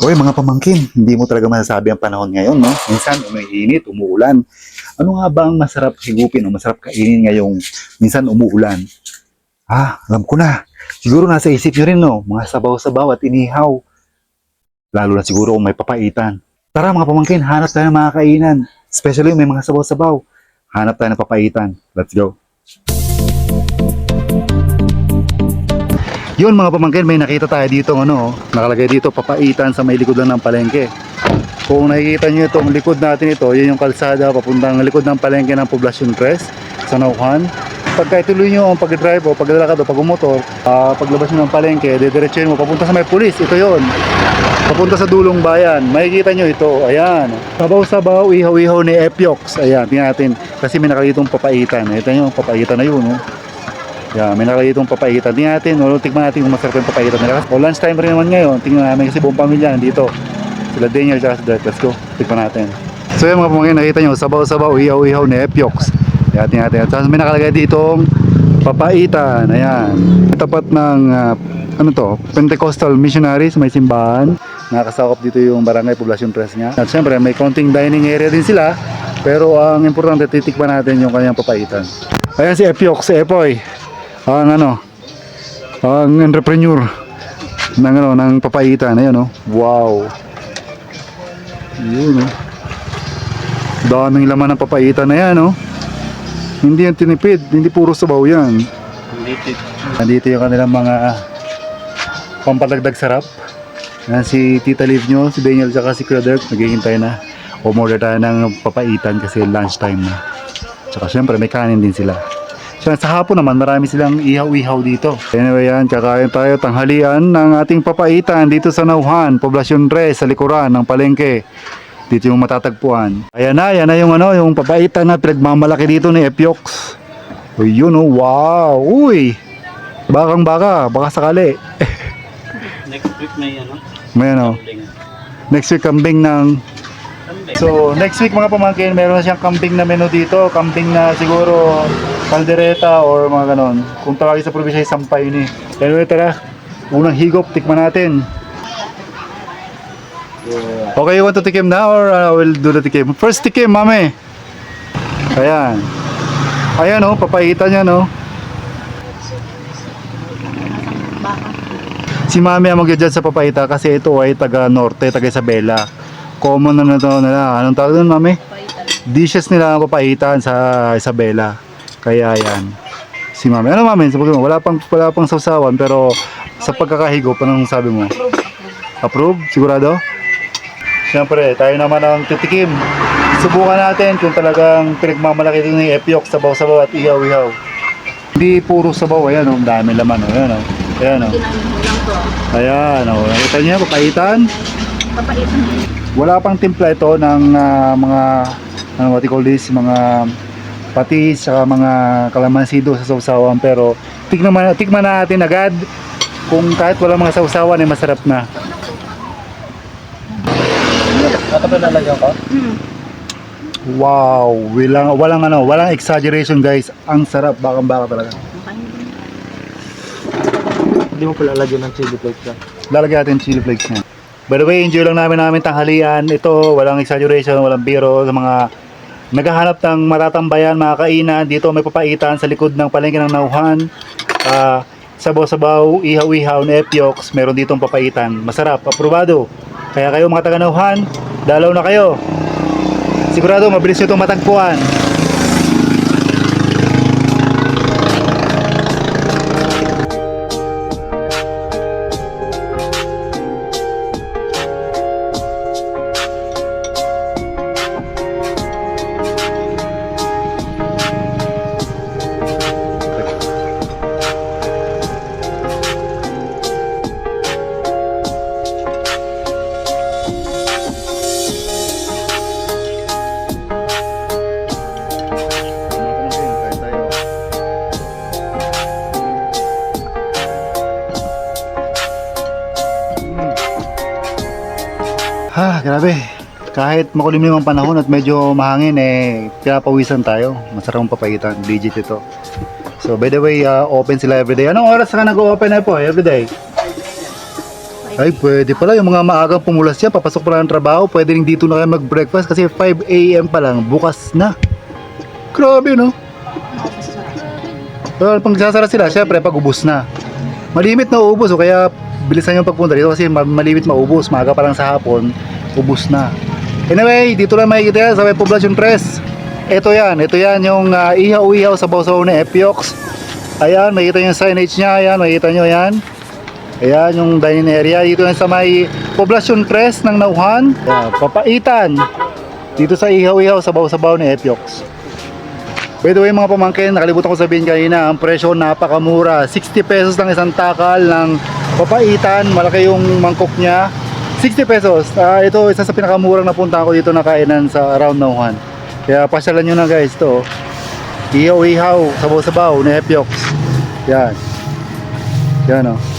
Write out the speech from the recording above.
Oy, mga pamangkin, hindi mo talaga masasabi ang panahon ngayon, no? Minsan umiinit, umuulan. Ano nga ba ang masarap higupin o masarap kainin ngayong minsan umuulan? Ah, alam ko na. Siguro nasa isip nyo rin, no? Mga sabaw-sabaw at inihaw. Lalo na siguro kung may papaitan. Tara mga pamangkin, hanap tayo ng mga kainan. Especially yung may mga sabaw-sabaw. Hanap tayo ng papaitan. Let's go. Yun mga pamangkin, may nakita tayo dito ano, oh. nakalagay dito papaitan sa may likod lang ng palengke. Kung nakikita nyo itong likod natin ito, yun yung kalsada papuntang likod ng palengke ng Poblacion Crest sa Nauhan. Pagka ituloy nyo ang pag-drive o paglalakad o pag-motor, ah, paglabas nyo ng palengke, didiretsuhin mo papunta sa may pulis. Ito yon Papunta sa dulong bayan. Makikita nyo ito. Ayan. Sabaw-sabaw, ihaw-ihaw ni Epiox. Ayan, tingnan natin. Kasi may nakalitong papaitan. Ito yung papaitan na yun. Oh. Yeah, may nakalagay itong papaitan. Tingnan natin, o, tignan natin kung masarap yung papaitan nila. O lunch time rin naman ngayon. Tingnan namin kasi buong pamilya nandito. Sila Daniel at si Dirk. Let's go. Tignan natin. So yan mga pamangkin, nakita nyo, sabaw-sabaw, ihaw-ihaw ni Epiox. Yan, tingnan natin. Tapos may nakalagay ditong papaitan. Ayan. Tapat ng, ah, ano to, Pentecostal Missionaries, may simbahan. Nakakasakop dito yung barangay Poblacion Press niya. At syempre, may konting dining area din sila. Pero ang importante, titikman natin yung kanyang papaitan. Ayan si Epiox, si Epoy ang ano ang entrepreneur ng ano ng papaitan ayun oh. Wow. Yun oh. Daming laman ng papaitan na yan oh. Hindi yan tinipid hindi puro sabaw yan. Nandito yung kanilang mga pampalagdag sarap. Yan si Tita Liv nyo si Daniel tsaka si Kuya Dirk. Naghihintay na. Umorder tayo ng papaitan kasi lunch time na. Tsaka syempre may kanin din sila So, sa hapon naman, marami silang ihaw-ihaw dito. Anyway yan, kakain tayo tanghalian ng ating papaitan dito sa Nauhan, Poblacion Res, sa likuran ng palengke. Dito yung matatagpuan. Ayan na, yan na yung ano, yung papaitan na pinagmamalaki dito ni Epiox. Uy, yun oh, wow, uy. Bakang baka, baka sakali. Next week may ano? May ano, Kambing. next week kambing ng Kambing. So, next week mga pamangkin, meron na siyang kambing na menu dito. Kambing na siguro kaldereta or mga ganon. Kung tawagin sa probinsya, ay sampay ni. Anyway, tara. Unang higop, tikman natin. Okay, you want to tikim na or uh, we'll do the tikim? First tikim, mami. Ayan. Ayan oh, papaitan niya no. Si mami ang mag-judge sa papaita kasi ito ay taga norte, taga Isabela. Common na na to nila. Anong tawag doon, mami? Dishes nila ang papaitan sa Isabela. Kaya yan. Si mami. Ano mami? Sabi mo, wala pang, wala pang sausawan pero sa pagkakahigop, anong sabi mo? Approve? Sigurado? Siyempre, tayo naman ang titikim. Subukan natin kung talagang pinagmamalaki ito ni Epiok, sabaw-sabaw at ihaw-ihaw. Hindi puro sabaw, ayan o, ang dami laman o, ayan o. Ayan o. Ayan o, nakita niyo, papaitan. Wala pang timpla ito ng ah, mga, ano what you call this, mga patis, saka mga kalamansido sa sausawan. Pero, tikman, tikman natin agad kung kahit wala mga sausawan ay masarap na. Ito ko? Wow, walang walang ano, walang exaggeration guys. Ang sarap, bakang baka talaga. Hindi mo pala lalagyan ng chili flakes ka. Lalagyan natin chili flakes niya. By the way, enjoy lang namin namin tanghalian. Ito, walang exaggeration, walang biro sa mga naghahanap ng matatambayan, mga kainan. Dito may papaitan sa likod ng palengke ng Nauhan. Ah, sabaw-sabaw, ihaw-ihaw na epiox. Meron ditong papaitan. Masarap, aprobado. Kaya kayo mga taga Nauhan, dalaw na kayo. Sigurado, mabilis nyo itong matagpuan. Ha, grabe. Kahit makulimlim ang panahon at medyo mahangin eh, pinapawisan tayo. Masarap ang papaitan. Legit ito. So, by the way, uh, open sila everyday. Anong oras ka nag-open na po everyday? Ay, pwede pala. Yung mga maagang pumulas yan, papasok pa lang ng trabaho, pwede rin dito na kayo mag-breakfast kasi 5 a.m. pa lang, bukas na. Grabe, no? Well, pag sasara sila, syempre, pag ubus na. Malimit na ubus, o kaya bilisan yung pagpunta dito kasi ma- malimit maubos. Maaga pa lang sa hapon, ubus na. Anyway, dito lang makikita yan sa may Poblacion Press. Ito yan, ito yan yung uh, ihaw-ihaw sa bawsaw ni Epiox. Ayan, makikita yung signage niya, ayan, makikita nyo yan. Ayan, yung dining area. Dito yan sa may Poblacion Press ng Nauhan. Ayan, papaitan. Dito sa ihaw-ihaw sa bawsaw ni Epiox. By the way mga pamangkin, nakalimutan ko sabihin kanina, ang presyo napakamura. 60 pesos lang isang takal ng papaitan, malaki yung mangkok niya. 60 pesos. Ah, ito isa sa pinakamurang napuntahan ko dito na kainan sa around Nauhan. Kaya pasyalan nyo na guys to. Ihaw-ihaw, sabaw-sabaw ni Epiox. Yan. Yan oh.